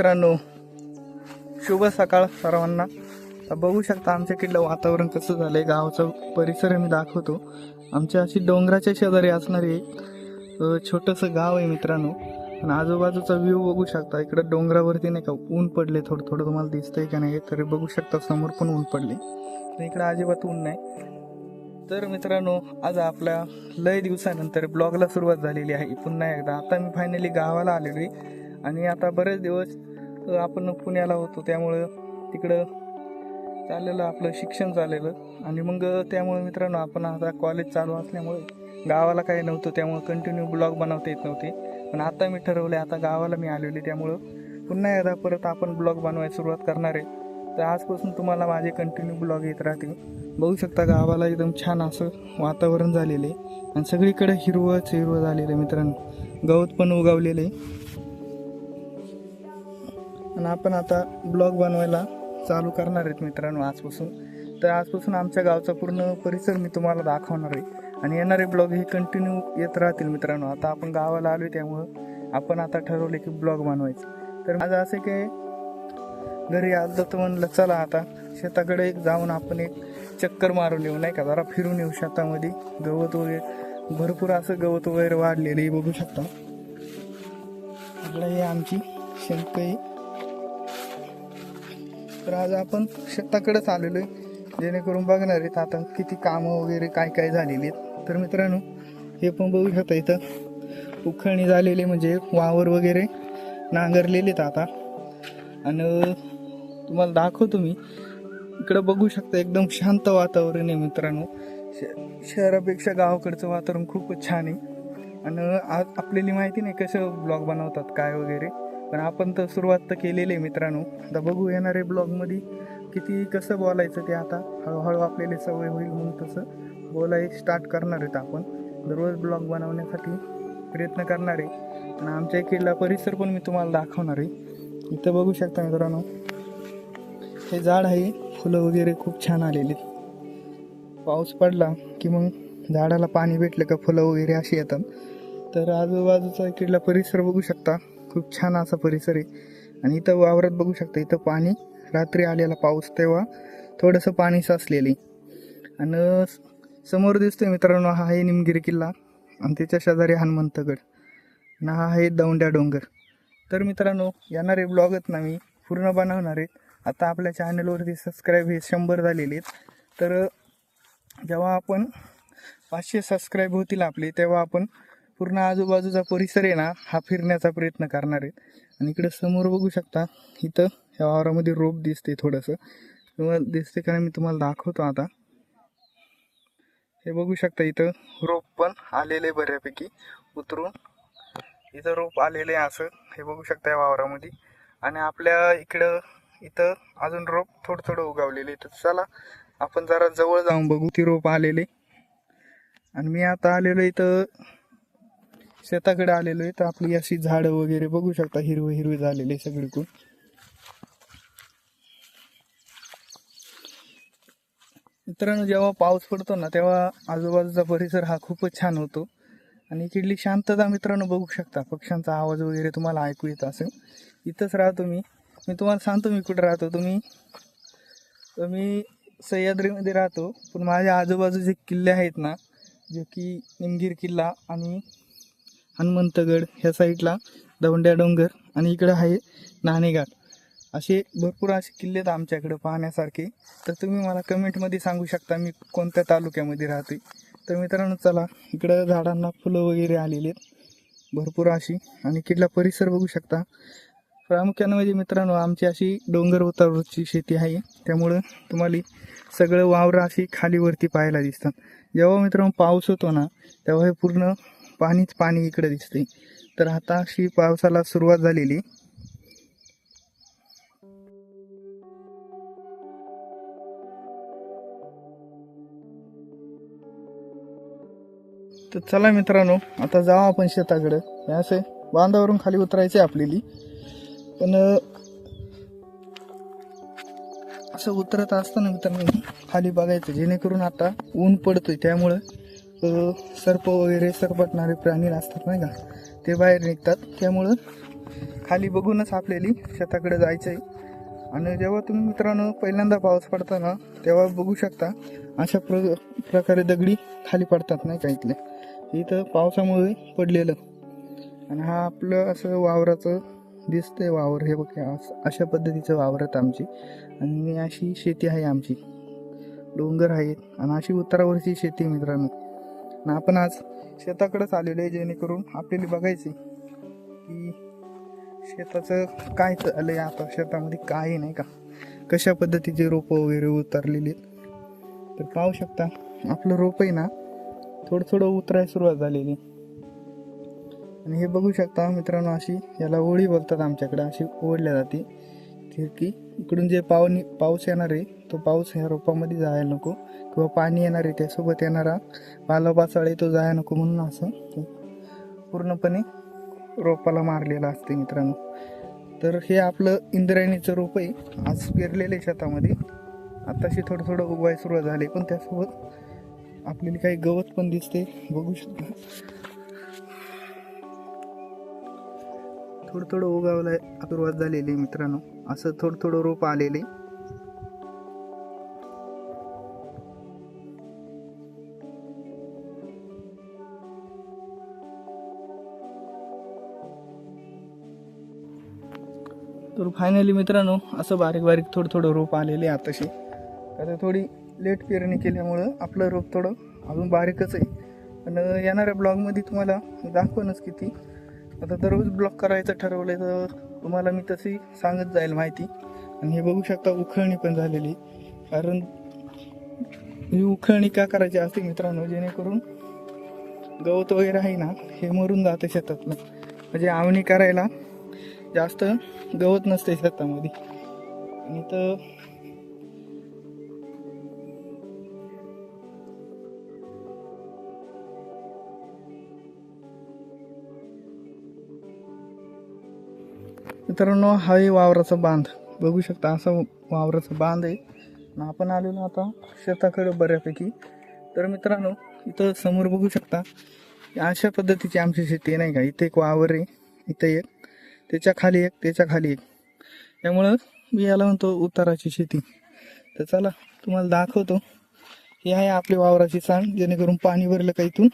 मित्रांनो शुभ सकाळ सर्वांना. तर बघू शकता आमच्या इकडलं वातावरण कसं झालंय. गावचं परिसर मी दाखवतो. आमच्या अशी डोंगराच्या शेजारी असणारी एक छोटंसं गाव आहे मित्रांनो. आणि आजूबाजूचा व्ह्यू बघू शकता. इकडं डोंगरावरती नाही का ऊन पडले थोडं थोडं तुम्हाला दिसतंय का नाही तरी बघू शकता. समोर पण ऊन पडले. तर इकडं अजिबात ऊन नाही. तर मित्रांनो आज आपल्या लय दिवसानंतर ब्लॉगला सुरुवात झालेली आहे. पुन्हा एकदा. आता मी फायनली गावाला आलेलो आहे आणि आता बरेच दिवस आपण पुण्याला होतो त्यामुळं तिकडं चाललेलं आपलं शिक्षण चाललेलं आणि मग त्यामुळे मित्रांनो आपण आता कॉलेज चालू असल्यामुळे गावाला काही नव्हतं त्यामुळे कंटिन्यू ब्लॉग बनवता येत नव्हते. पण आता मी ठरवले आता गावाला मी आलेलो आहे त्यामुळं पुन्हा एकदा परत आपण ब्लॉग बनवायला सुरुवात करणार आहे. तर आजपासून तुम्हाला माझे कंटिन्यू ब्लॉग येत राहतील. बघू शकता गावाला एकदम छान असं वातावरण झालेलं आहे. आणि सगळीकडे हिरवंच हिरवं झालेलं आहे मित्रांनो. गवत पण उगवलेलं आहे. आणि आपण आता ब्लॉग बनवायला चालू करणार आहेत मित्रांनो आजपासून. तर आजपासून आमच्या गावचा पूर्ण परिसर मी तुम्हाला दाखवणार आहे. आणि येणारे ब्लॉग हे कंटिन्यू येत राहतील मित्रांनो. आता आपण गावाला आलो आहे त्यामुळं आपण आता ठरवले की ब्लॉग बनवायचं. तर माझं असं की घरी आज तर म्हणलं चला आता शेताकडे एक जाऊन आपण एक चक्कर मारून येऊ नाही का? जरा फिरून येऊ शेतामध्ये. गवत वगैरे भरपूर असं गवत वगैरे वाढलेलं आहे बघू शकता. इकडे हे आमची शेणक आहे. तर आज आपण शेताकडेच आलेलो आहे. जेणेकरून बघणार आहेत आता किती कामं वगैरे काय काय झालेली आहेत. तर मित्रांनो हे पण बघू शकता इथं. उखळणी झालेली म्हणजे वावर वगैरे नांगरलेले आहेत आता. आणि तुम्हाला दाखवतो मी. इकडं बघू शकता एकदम शांत वातावरण आहे मित्रांनो. श- शहरापेक्षा गावाकडचं वातावरण खूपच छान आहे. आणि आज आपल्याला माहिती नाही कसं ब्लॉग बनवतात काय वगैरे. पण आपण तर सुरुवात तर केलेली आहे मित्रांनो. आता बघू येणारे ब्लॉगमध्ये किती कसं बोलायचं ते आता. हळूहळू आपल्याला सवय होईल म्हणून तसं बोलाय स्टार्ट करणार आहेत आपण. दररोज ब्लॉग बनवण्यासाठी प्रयत्न करणार आहे. आणि आमच्या इकडला परिसर पण मी तुम्हाला दाखवणार आहे. इथं बघू शकता मित्रांनो. हे झाड आहे. फुलं वगैरे खूप छान आलेली. पाऊस पडला की मग झाडाला पाणी भेटलं का फुलं वगैरे अशी येतात. तर आजूबाजूचा इकडला परिसर बघू शकता. खूप छान असा परिसर आहे. आणि इथं वावरात बघू शकता इथं पाणी रात्री आलेला पाऊस तेव्हा थोडंसं पाणी साचलेली आणि समोर दिसतोय मित्रांनो हा आहे निमगिरी किल्ला आणि त्याच्या शेजारी हनुमंतगड आणि हा आहे दौंड्या डोंगर. तर मित्रांनो येणारे ब्लॉगच ना मी पूर्ण बनवणार आहेत आता आपल्या चॅनलवरती सबस्क्राईब हे शंभर झालेले आहेत. तर जेव्हा आपण पाचशे सबस्क्राईब होतील आपले तेव्हा आपण पूर्ण आजूबाजूचा परिसर आहे ना हा फिरण्याचा प्रयत्न करणार आहेत. आणि इकडे समोर बघू शकता इथं ह्या वावरामध्ये रोप दिसते थोडंसं. तुम्हाला दिसते का नाही मी तुम्हाला दाखवतो आता. हे बघू शकता इथं रोप पण आलेले बऱ्यापैकी उतरून. इथं रोप आलेले आहे असं. हे बघू शकता या वावरामध्ये. आणि आपल्या इकडं इथं अजून रोप थोडं थोडं उगावलेले तर चला आपण जरा जवळ जाऊन बघू. ती रोप आलेले. आणि मी आता आलेलो इथं शेताकडे आलेलो आहे तर आपली अशी झाडं वगैरे बघू शकता हिरवे हिरवे झालेले सगळीकडून. मित्रांनो जेव्हा पाऊस पडतो ना तेव्हा आजूबाजूचा परिसर हा खूपच छान होतो. आणि इकडली शांतता मित्रांनो बघू शकता पक्ष्यांचा आवाज वगैरे तुम्हाला ऐकू येत असेल. इथंच राहतो मी मी तुम्हाला सांगतो मी कुठं राहतो. तुम्ही मी सह्याद्रीमध्ये राहतो. पण माझ्या आजूबाजूचे किल्ले आहेत ना जे की निमगीर किल्ला आणि हनुमंतगड ह्या साईडला दवंड्या डोंगर आणि इकडं आहे नाणेघाट. असे भरपूर असे किल्ले आहेत आमच्याकडं पाहण्यासारखे. तर तुम्ही मला कमेंटमध्ये सांगू शकता मी कोणत्या तालुक्यामध्ये राहते तर मित्रांनो चला इकडं झाडांना फुलं वगैरे आलेली आहेत. भरपूर अशी आणि किल्ला परिसर बघू शकता. प्रामुख्यानं म्हणजे मित्रांनो आमची अशी डोंगर उतारूची शेती आहे. त्यामुळं तुम्हाला सगळं वावरं अशी खालीवरती पाहायला दिसतात. जेव्हा मित्रांनो पाऊस होतो ना तेव्हा हे पूर्ण पाणीच पाणी इकडे दिसते तर आता अशी पावसाला सुरुवात झालेली. तर चला मित्रांनो आता जाऊ आपण शेताकडं. हे असे बांधावरून खाली उतरायचे आपल्याली. पण असं उतरत असताना मित्रांनो खाली बघायचं जेणेकरून आता ऊन पडतोय. त्यामुळं सर्प वगैरे सरपटणारे प्राणी असतात नाही का? ते बाहेर निघतात. त्यामुळं खाली बघूनच आपल्याला शेताकडे जायचं आहे आणि जेव्हा तुम्ही मित्रांनो पहिल्यांदा पाऊस पडता ना तेव्हा बघू शकता अशा प्र प्रकारे दगडी खाली पडतात नाही का इथले? इथं पावसामुळे पडलेलं. आणि हा आपलं असं वावराचं दिसतंय वावर. हे बघ अशा पद्धतीचं वावरत आमची. आणि अशी शेती आहे आमची. डोंगर आहेत. आणि अशी उत्तरावरची शेती आहे मित्रांनो. ना आपण आज शेताकडेच आलेलो आहे जेणेकरून आपल्याला बघायचे की शेताचं काय चाललंय आता शेतामध्ये काय नाही का? कशा पद्धतीचे रोपं वगैरे उतरलेली आहेत? तर पाहू शकता आपलं रोपही ना थोडं थोडं उतरायला सुरुवात झालेली. आणि हे बघू शकता मित्रांनो अशी याला ओळी बोलतात आमच्याकडे अशी ओढल्या जाते. की इकडून जे पावनी पाऊस येणार आहे तो पाऊस ह्या रोपामध्ये जायला नको. किंवा पाणी येणार आहे त्यासोबत येणारा पालापाचाळे तो जायला नको म्हणून असं ते पूर्णपणे रोपाला मारलेलं असते मित्रांनो. तर हे आपलं इंद्रायणीचं रोप आहे. आज पेरलेलं आहे शेतामध्ये. आत्ताशी थोडं थोडं उगवाय सुरुवात झाली पण त्यासोबत आपल्याला काही गवत पण दिसते. बघू शकता. थोडं थोडं उगावला सुरुवात झालेली आहे मित्रांनो. असं थोडं थोडं रोप आलेले. तर फायनली मित्रांनो असं बारीक बारीक थोडं थोडं रोप आलेले आहे आताशी. आता थोडी लेट पेरणी केल्यामुळं आपलं रोप थोडं अजून बारीकच आहे. पण येणाऱ्या ब्लॉगमध्ये तुम्हाला दाखवणच किती. आता दररोज ब्लॉग करायचं ठरवलं तर तुम्हाला मी तशी सांगत जाईल माहिती. आणि हे बघू शकता उखळणी पण झालेली. कारण ही उखळणी का करायची असते मित्रांनो जेणेकरून गवत वगैरे आहे ना हे मरून जातं शेतातलं म्हणजे आवणी करायला जास्त गवत नसते शेतामध्ये. आणि तर मित्रांनो हा आहे वावराचा बांध. बघू शकता असा वावराचा बांध आहे. आपण आलेलो आता शेताकडे बऱ्यापैकी. तर मित्रांनो इथं समोर बघू शकता अशा पद्धतीची आमची शेती नाही का? इथे एक वावर आहे इथं एक त्याच्याखाली एक त्याच्याखाली एक. त्यामुळं मी याला म्हणतो उताराची शेती. तर चला तुम्हाला दाखवतो. हे आहे आपली वावराची सांड जेणेकरून पाणी भरलं का इथून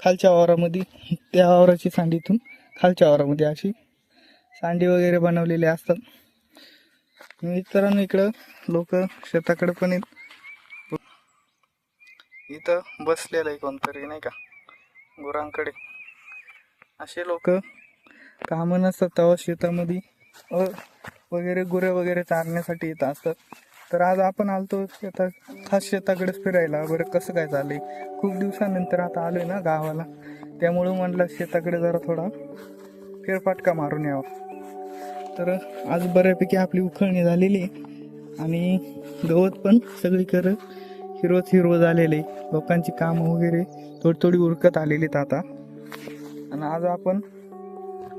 खालच्या वावरामध्ये त्या वावराची सांड इथून खालच्या वावरामध्ये अशी सांडी वगैरे बनवलेले असतात. मित्रांनो इकडं लोक शेताकडे पण येत इथं बसलेलं आहे कोणतरी नाही का? गुरांकडे. असे लोक कामं नसतात तेव्हा शेतामध्ये वगैरे गुरे वगैरे चारण्यासाठी येत असतात. तर आज आपण आलतो शेतात खास शेताकडेच फिरायला. बरं कसं काय चाललंय? खूप दिवसानंतर आता आलोय ना गावाला. त्यामुळं म्हणलं शेताकडे जरा थोडा फेरफाटका मारून यावा. तर आज बऱ्यापैकी आपली उखळणी झालेली आहे आणि गवत पण सगळीकडे हिरोच हिरो झालेले लोकांची कामं वगैरे थोडी थोडी उरकत आलेली आहेत आता. आणि आज आपण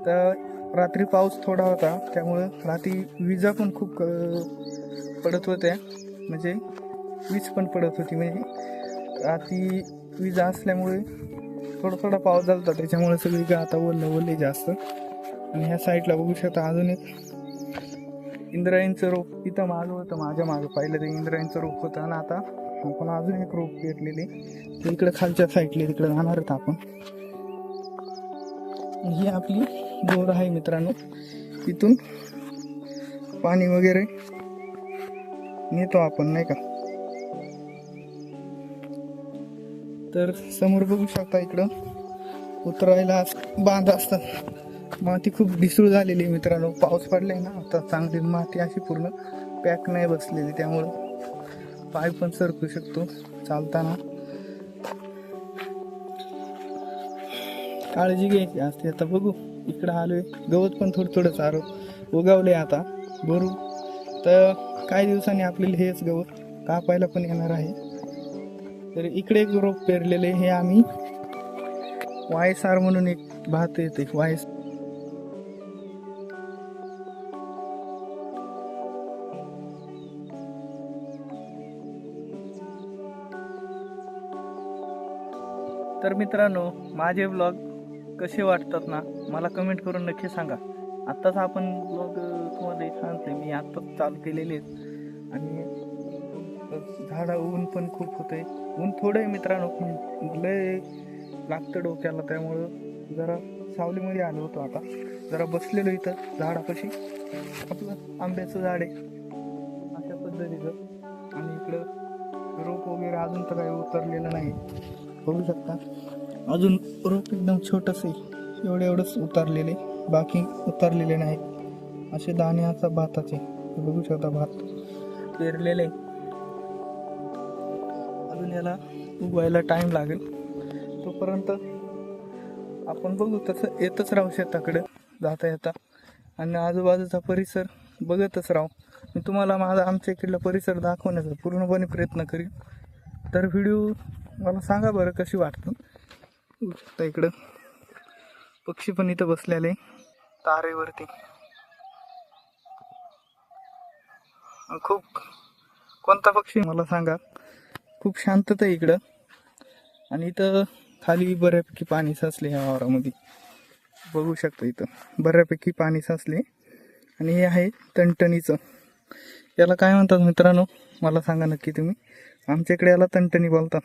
तर रात्री पाऊस थोडा होता त्यामुळं रात्री विजा पण खूप पडत होत्या. म्हणजे वीज पण पडत होती. म्हणजे रात्री विजा असल्यामुळे थोडा थोडा पाऊस झाला होता. त्याच्यामुळे सगळी आता ओललं ओले जास्त. आणि ह्या साईडला बघू शकता अजून एक इंद्रायणचं रोप इथं मागं होतं माझ्या मागं. पाहिलं ते इंद्रायणचं रोप होतं आणि आता आपण अजून एक रोप पेरलेले ते इकडे खालच्या साईडले तिकडे जाणार आहेत आपण. ही आपली बोर आहे मित्रांनो. तिथून पाणी वगैरे नेतो आपण नाही का? तर समोर बघू शकता इकडं उतरायला बांध असतात. माती खूप ढिसूळ झालेली आहे मित्रांनो. पाऊस पडलाय ना आता चांगली माती अशी पूर्ण पॅक नाही बसलेली त्यामुळं पाय पण सरकू शकतो चालताना. काळजी घ्यायची असते. आता बघू. इकडं आलोय. गवत पण थोडं थोडं चारो उगावले आता भरू तर काही दिवसांनी आपल्याला हेच गवत कापायला पण येणार आहे. तर इकडे एक रोप पेरलेले हे आम्ही. वायस आर म्हणून एक भात येते वायस तर मित्रांनो माझे ब्लॉग कसे वाटतात ना मला कमेंट करून नक्की सांगा. आत्ताच आपण ब्लॉग तुम्हाला एक सांगते मी आत्ताच चालू केलेले आहेत. आणि झाडा ऊन पण खूप होते ऊन थोडं आहे मित्रांनो पण लय लागतं डोक्याला. त्यामुळं जरा सावलीमध्ये आलो होतो आता. जरा बसलेलो इथं झाडापाशी. आपलं आंब्याचं झाड आहे. अशा पद्धतीचं. आणि इकडं रोप वगैरे अजून तर काही उतरलेलं नाही. बघू शकता. अजून रोप एकदम छोटंसं आहे. एवढं एवढंच उतारलेले बाकी उतरलेले नाही. असे दाणे आता भाताचे बघू शकता भात. पेरलेले अजून याला उगवायला टाईम लागेल. तोपर्यंत आपण बघू तसं येतच राहू शेताकडे. जाता येता. आणि आजूबाजूचा परिसर बघतच राहू. मी तुम्हाला माझा आमच्या इकडला परिसर दाखवण्याचा पूर्णपणे प्रयत्न करीन. तर व्हिडिओ मला सांगा बरं कशी वाटतं. बघू शकता इकडं. पक्षी पण इथं बसलेले तारेवरती. खूप कोणता पक्षी मला सांगा. खूप शांतता आहे इकडं. आणि इथं खाली बऱ्यापैकी पाणी साचले ह्या वावरामध्ये बघू शकता इथं. बऱ्यापैकी पाणी साचले आणि हे आहे तणटणीचं याला काय म्हणतात मित्रांनो? मला सांगा नक्की तुम्ही. आमच्याकडे याला तणटणी बोलतात.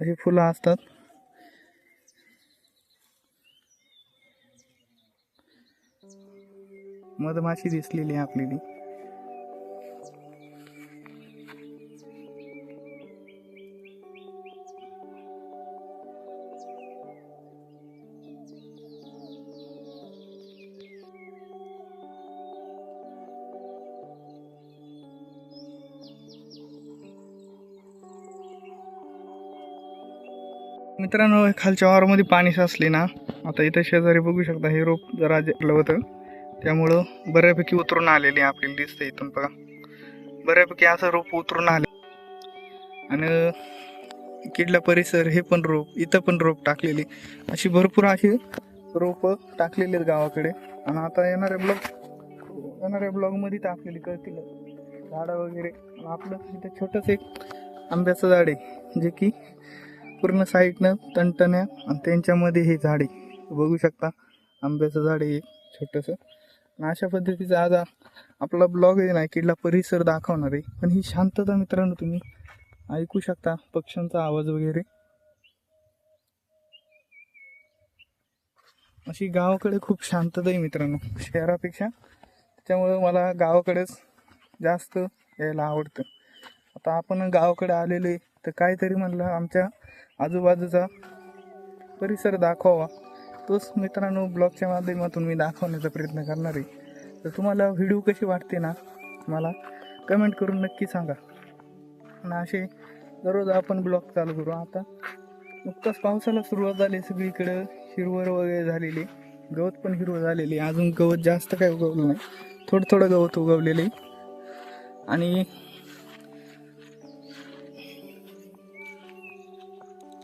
अशी फुलं असतात. मधमाशी दिसलेली आहे आपल्याला. मित्रांनो खालच्या वावरामध्ये पाणी साचले ना. आता इथं शेजारी बघू शकता हे रोप जरा जगलं होतं त्यामुळं बऱ्यापैकी उतरून आलेले आपल्याला दिसतं इथून बघा. बऱ्यापैकी असं रोप उतरून आले. आणि किडला परिसर हे पण रोप इथं पण रोप टाकलेली. अशी भरपूर अशी रोप टाकलेली आहेत गावाकडे. आणि आता येणाऱ्या ब्लॉग येणाऱ्या ब्लॉगमध्ये टाकलेली कळतील. झाडं वगैरे. आपलं इथं छोटंसं एक आंब्याचं झाड आहे जे की पूर्ण साईडनं टणटण्या आणि त्यांच्यामध्ये हे झाडे बघू शकता आंब्याचं झाड आहे एक छोटंसं. अशा पद्धतीचा आज आपला ब्लॉग आहे ना किडला परिसर दाखवणार आहे. पण ही शांतता मित्रांनो तुम्ही ऐकू शकता पक्ष्यांचा आवाज वगैरे. अशी गावाकडे खूप शांतता आहे मित्रांनो शहरापेक्षा. त्याच्यामुळं मला गावाकडेच जास्त यायला आवडतं. आता आपण गावाकडे आलेलो आहे तर काहीतरी म्हणलं आमच्या आजूबाजूचा परिसर दाखवावा. तोच मित्रांनो ब्लॉगच्या माध्यमातून मी दाखवण्याचा प्रयत्न करणार आहे. तर तुम्हाला व्हिडिओ कशी वाटते ना मला कमेंट करून नक्की सांगा. आणि असे दररोज आपण ब्लॉग चालू करू. आता नुकताच पावसाला सुरुवात झाली सगळीकडं. हिरवळ वगैरे झालेली गवत पण हिरवं झालेली अजून गवत जास्त काही उगवलं नाही. थोडं थोडं गवत उगवलेले आणि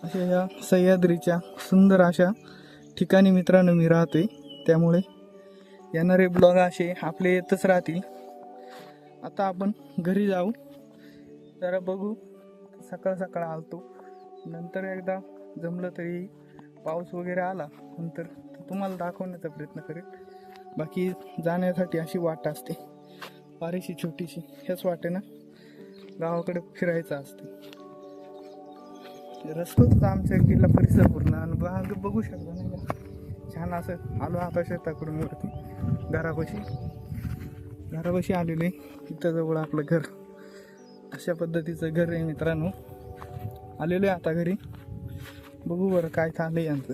अशा या सह्याद्रीच्या सुंदर अशा ठिकाणी मित्रांनो मी राहतोय. त्यामुळे येणारे ब्लॉग असे आपले येतच राहतील. आता आपण घरी जाऊ. जरा बघू. सकाळ सकाळ आलतो. नंतर एकदा जमलं तरी पाऊस वगैरे आला नंतर तुम्हाला दाखवण्याचा प्रयत्न करेल. बाकी जाण्यासाठी अशी वाट असते. फारीशी छोटीशी हेच वाटे ना. गावाकडे फिरायचं असते. रस्ताच आमच्या किल्ला परिसर पूर्ण आणि बघू शकता ना छान असं आलो आता शेताकडून वरती घरापाशी. घरापाशी आलेले इथं जवळ आपलं घर. अशा पद्धतीचं घर आहे मित्रांनो. आलेलो आहे आता घरी. बघू बरं काय चाललंय यांचं.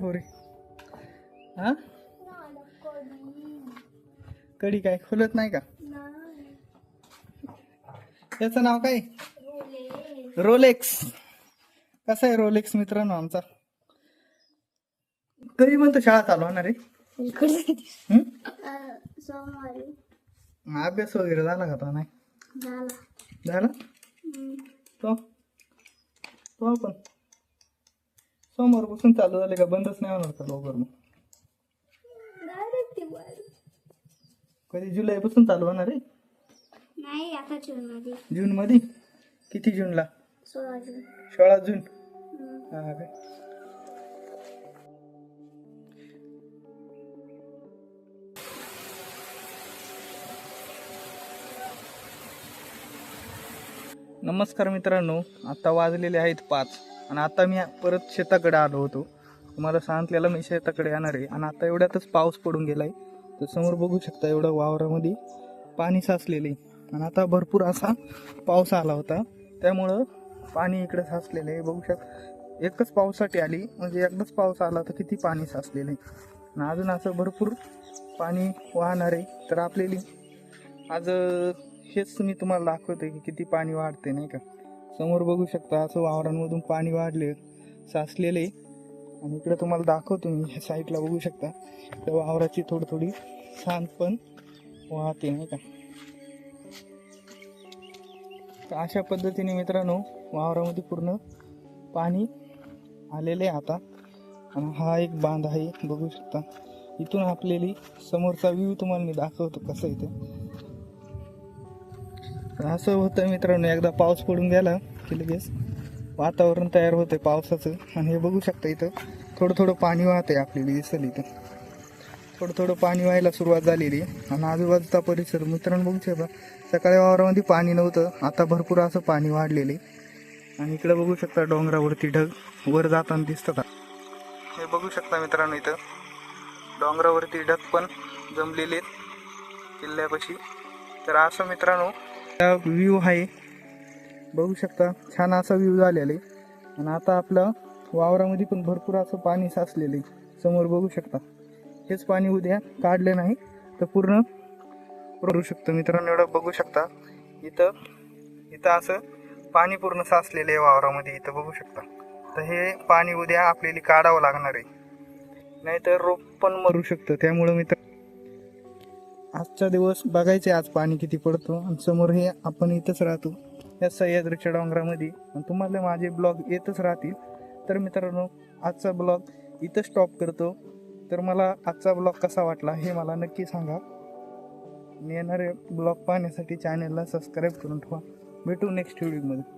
पोरे? हा? कडी काय? खोलत नाही का? याचं नाव काय? रोलेक्स. कसा आहे रोलेक्स मित्रांनो आमचा? कधी म्हणतो शाळा चालू होणार आहे. हं? सोमवारी. मग अभ्यास वगैरे झाला का तो नाही? झाला. झाला? तो? तो पण. सोमवारपासून चालू झाले का? बंदच नाही होणार का लवकर मग? कधी जुलैपासून चालू होणार आहे? नाही आता जून मध्ये जून मध्ये किती जूनला? सोळा जून. सोळा जून. हा काय नमस्कार मित्रांनो आता वाजलेले आहेत पाच. आणि आता मी परत शेताकडे आलो होतो. तुम्हाला सांगितलेलं मी शेताकडे येणार आहे. आणि आता एवढ्यातच पाऊस पडून गेलाय. तर समोर बघू शकता एवढं वावरामध्ये पाणी साचलेलं आहे. आणि आता भरपूर असा पाऊस आला होता. त्यामुळं पाणी इकडे साचलेलं आहे. बघू शक एकच पावसाटी आली. म्हणजे एकदाच पाऊस आला तर किती पाणी साचलेलं आहे. आणि अजून असं भरपूर पाणी वाहणार आहे. तर आपल्याली आज हेच मी तुम्हाला दाखवतोय की किती पाणी वाढते नाही का. समोर बघू शकता असं वावरांमधून पाणी वाढले साचलेले आणि इकडे तुम्हाला दाखवतो मी. ह्या साईडला बघू शकता. त्या वावराची थोडी थोडी शांत पण वाहते नाही का. तर अशा पद्धतीने मित्रांनो वावरामध्ये पूर्ण पाणी आलेले आहे आता. आणि हा एक बांध आहे बघू शकता. इथून आपल्याली समोरचा व्ह्यू तुम्हाला मी दाखवतो कसं इथे असं होतं मित्रांनो एकदा पाऊस पडून गेला की लगेच वातावरण तयार होतं पावसाचं. आणि हे बघू शकता इथं थोडं थोडं पाणी वाहतंय आपल्याला दिसेल इथं. थोडं थोडं पाणी व्हायला सुरुवात झालेली. आहे. आणि आजूबाजूचा परिसर मित्रांनो बघू शकता. सकाळी वावरामध्ये पाणी नव्हतं. आता भरपूर असं पाणी वाढलेलं आहे. आणि इकडे बघू शकता डोंगरावरती ढग वर जाताना दिसतात. हे बघू शकता मित्रांनो इथं. डोंगरावरती ढग पण जमलेले आहेत किल्ल्यापाशी. तर असं मित्रांनो व्ह्यू आहे. बघू शकता छान असा व्ह्यू झालेला आहे. आणि आता आपलं वावरामध्ये पण भरपूर असं पाणी साचलेलं आहे. समोर बघू शकता. हेच पाणी उद्या काढलं नाही तर पूर्ण करू शकतो. मित्रांनो एवढं बघू शकता. इथं इथं असं पाणी पूर्ण साचलेलं आहे वावरामध्ये. इथं बघू शकता. तर हे पाणी उद्या आपल्याला काढावं लागणार आहे. नाहीतर रोप पण मरू शकतं. त्यामुळं मित्र आजचा दिवस बघायचे आज पाणी किती पडतो. आणि समोर हे आपण इथंच राहतो. या सह्याद्रीच्या डोंगरामध्ये आणि तुम्हाला माझे ब्लॉग येतच राहतील. तर मित्रांनो आजचा ब्लॉग इथं स्टॉप करतो. तर मला आजचा ब्लॉग कसा वाटला हे मला नक्की सांगा. येणारे ब्लॉग पाहण्यासाठी चॅनलला सबस्क्राईब करून ठेवा. भेटू नेक्स्ट व्हिडिओमध्ये